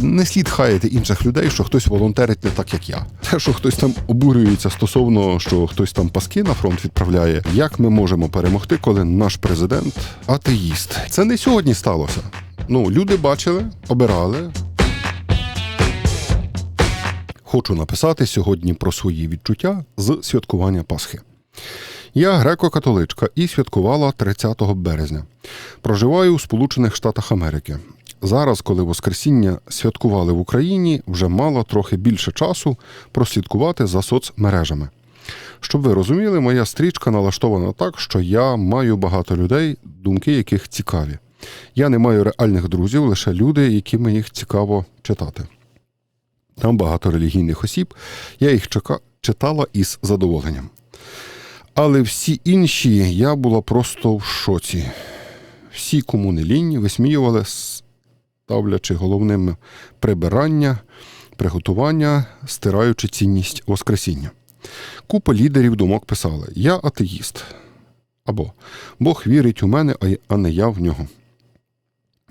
Не слід хаяти інших людей, що хтось волонтерить не так, як я. Те, що хтось там обурюється стосовно, що хтось там паски на фронт відправляє. Як ми можемо перемогти, коли наш президент атеїст? Це не сьогодні сталося. Ну, люди бачили, обирали. Хочу написати сьогодні про свої відчуття з святкування Пасхи. Я греко-католичка і святкувала 30 березня. Проживаю у Сполучених Штатах Америки. Зараз, коли Воскресіння святкували в Україні, вже мала трохи більше часу прослідкувати за соцмережами. Щоб ви розуміли, моя стрічка налаштована так, що я маю багато людей, думки яких цікаві. Я не маю реальних друзів, лише люди, яким їх цікаво читати. Там багато релігійних осіб, я їх читала із задоволенням. Але всі інші я була просто в шоці. Всі, кому не лінь, висміювали, ставлячи головним прибирання, приготування, стираючи цінність Воскресіння. Купа лідерів думок писали: Я атеїст. Або Бог вірить у мене, а не я в нього.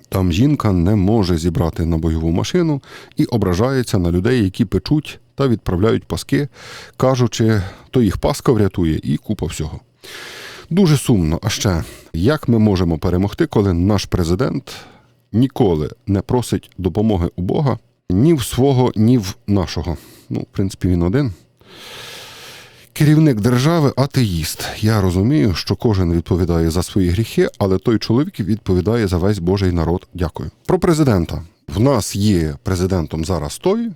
Там жінка не може зібрати на бойову машину і ображається на людей, які печуть та відправляють паски, кажучи, то їх паска врятує і купа всього. Дуже сумно. А ще як ми можемо перемогти, коли наш президент ніколи не просить допомоги у Бога ні в свого, ні в нашого. Ну, в принципі, він один. Керівник держави атеїст. Я розумію, що кожен відповідає за свої гріхи, але той чоловік відповідає за весь Божий народ. Дякую. Про президента. В нас є президентом зараз той,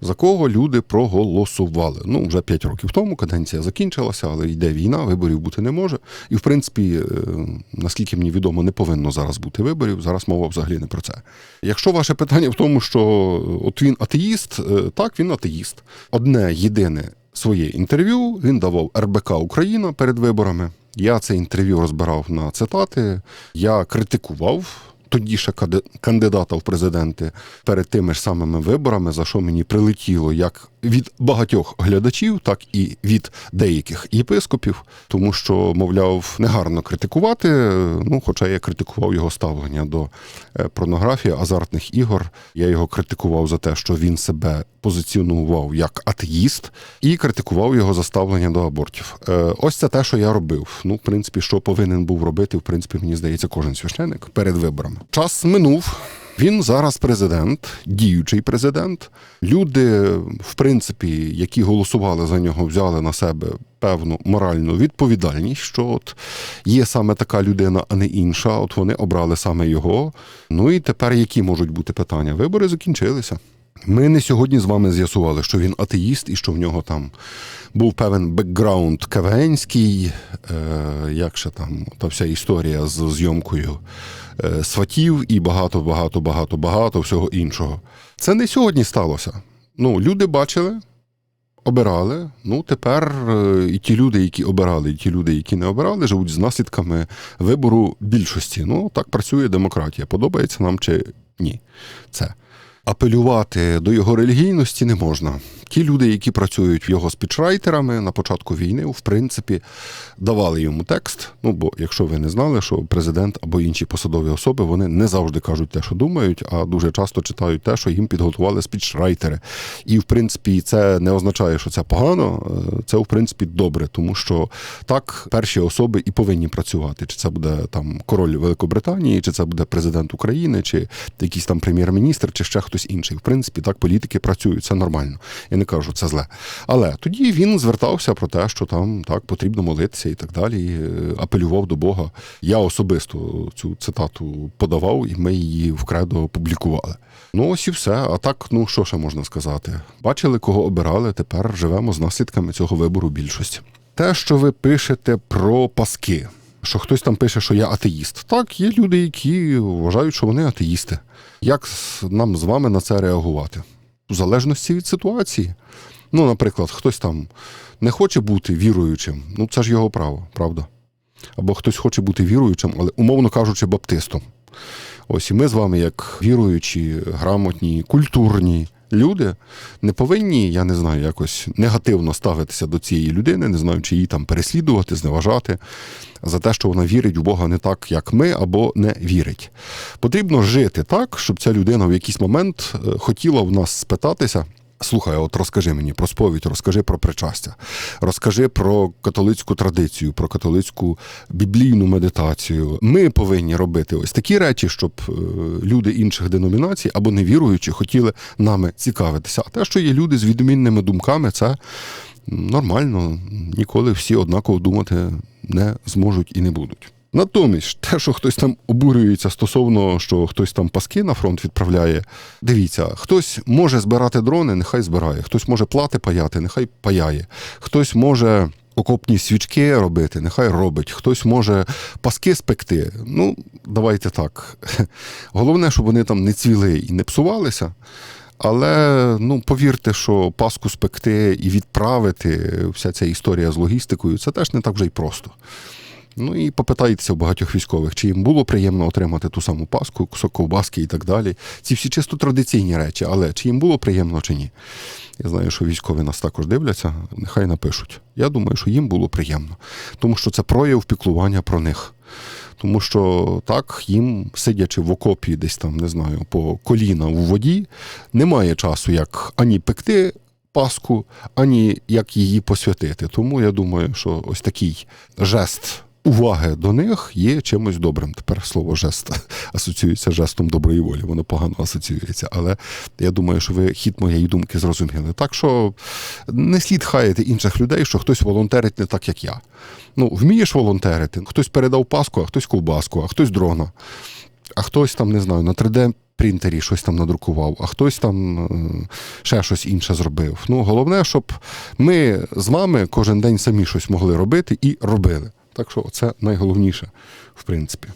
за кого люди проголосували. Ну, вже 5 років тому каденція закінчилася, але йде війна, виборів бути не може. І, в принципі, е, наскільки мені відомо, не повинно зараз бути виборів. Зараз мова взагалі не про це. Якщо ваше питання в тому, що от він атеїст, е, так, він атеїст. Одне єдине своє інтерв'ю він давав РБК Україна перед виборами. Я це інтерв'ю розбирав на цитати. Я критикував тоді ще кандидата в президенти перед тими ж самими виборами, за що мені прилетіло як від багатьох глядачів, так і від деяких єпископів, тому що, мовляв, негарно критикувати. Ну, хоча я критикував його ставлення до е, порнографії, азартних ігор. Я його критикував за те, що він себе позиціонував як атеїст, і критикував його за ставлення до абортів. Е, Ось це те, що я робив. Ну, в принципі, що повинен був робити, в принципі, мені здається, кожен священик перед виборами. Час минув. Він зараз президент, діючий президент. Люди, в принципі, які голосували за нього, взяли на себе певну моральну відповідальність, що от є саме така людина, а не інша. От вони обрали саме його. Ну і тепер які можуть бути питання? Вибори закінчилися. Ми не сьогодні з вами з'ясували, що він атеїст і що в нього там був певен бекграунд КВНський, е, як ще там та вся історія з зйомкою сватів і багато, багато, багато, багато всього іншого. Це не сьогодні сталося. Ну, люди бачили, обирали. Ну, тепер е, і ті люди, які обирали, і ті люди, які не обирали, живуть з наслідками вибору більшості. Ну, так працює демократія. Подобається нам чи ні. Це. Апелювати до його релігійності не можна. Ті люди, які працюють в його спічрайтерами на початку війни, в принципі, давали йому текст. Ну, бо якщо ви не знали, що президент або інші посадові особи вони не завжди кажуть те, що думають, а дуже часто читають те, що їм підготували спічрайтери. І в принципі, це не означає, що це погано. е, Це в принципі добре, тому що так перші особи і повинні працювати. Чи це буде там король Великобританії, чи це буде президент України, чи якийсь там прем'єр-міністр, чи ще хтось інший. В принципі, так політики працюють, це нормально. Я не кажу, це зле. Але тоді він звертався про те, що там так потрібно молитися і так далі. і, е, Апелював до Бога. Я особисто цю цитату подавав, і ми її в кредо публікували. Ну ось і все. А так, ну що ще можна сказати? Бачили, кого обирали. Тепер живемо з наслідками цього вибору більшості. Те, що ви пишете про паски. Що хтось там пише, що я атеїст. Так, є люди, які вважають, що вони атеїсти. Як нам з вами на це реагувати? В залежності від ситуації. Ну, наприклад, хтось там не хоче бути віруючим, ну це ж його право, правда? Або хтось хоче бути віруючим, але, умовно кажучи, баптистом. Ось і ми з вами, як віруючі, грамотні, культурні люди не повинні, я не знаю, якось негативно ставитися до цієї людини, не знаю, чи її там переслідувати, зневажати за те, що вона вірить в Бога не так, як ми, або не вірить. Потрібно жити так, щоб ця людина в якийсь момент е, хотіла в нас спитатися. Слухай, от розкажи мені про сповідь, розкажи про причастя, розкажи про католицьку традицію, про католицьку біблійну медитацію. Ми повинні робити ось такі речі, щоб е, люди інших деномінацій або невіруючі хотіли нами цікавитися. А те, що є люди з відмінними думками, це нормально. Ніколи всі однаково думати не зможуть і не будуть. Натомість, те, що хтось там обурюється стосовно, що хтось там паски на фронт відправляє. Дивіться, хтось може збирати дрони, нехай збирає, хтось може плати паяти, нехай паяє, хтось може окопні свічки робити, нехай робить, хтось може паски спекти. Ну, давайте так. Головне, щоб вони там не цвіли і не псувалися. Але ну повірте, що паску спекти і відправити, вся ця історія з логістикою, це теж не так вже й просто. Ну і попитайтеся у багатьох військових, чи їм було приємно отримати ту саму паску, кусок ковбаски і так далі. Ці всі чисто традиційні речі, але чи їм було приємно чи ні. Я знаю, що військові нас також дивляться, нехай напишуть. Я думаю, що їм було приємно, тому що це прояв піклування про них. Тому що так, їм, сидячи в окопі, десь там, не знаю, по коліна у воді, немає часу, як ані пекти паску, ані як її посвятити. Тому я думаю, що ось такий жест уваги до них є чимось добрим. Тепер слово жест асоціюється жестом доброї волі, воно погано асоціюється. Але я думаю, що ви хід моєї думки зрозуміли. Так що не слід хаяти інших людей, що хтось волонтерить не так, як я. Ну, вмієш волонтерити, хтось передав паску, а хтось ковбаску, а хтось дрона, а хтось там, не знаю, на 3D. Принтері щось там надрукував, а хтось там е, ще щось інше зробив. Ну, головне, щоб ми з вами кожен день самі щось могли робити і робили. Так що це найголовніше, в принципі.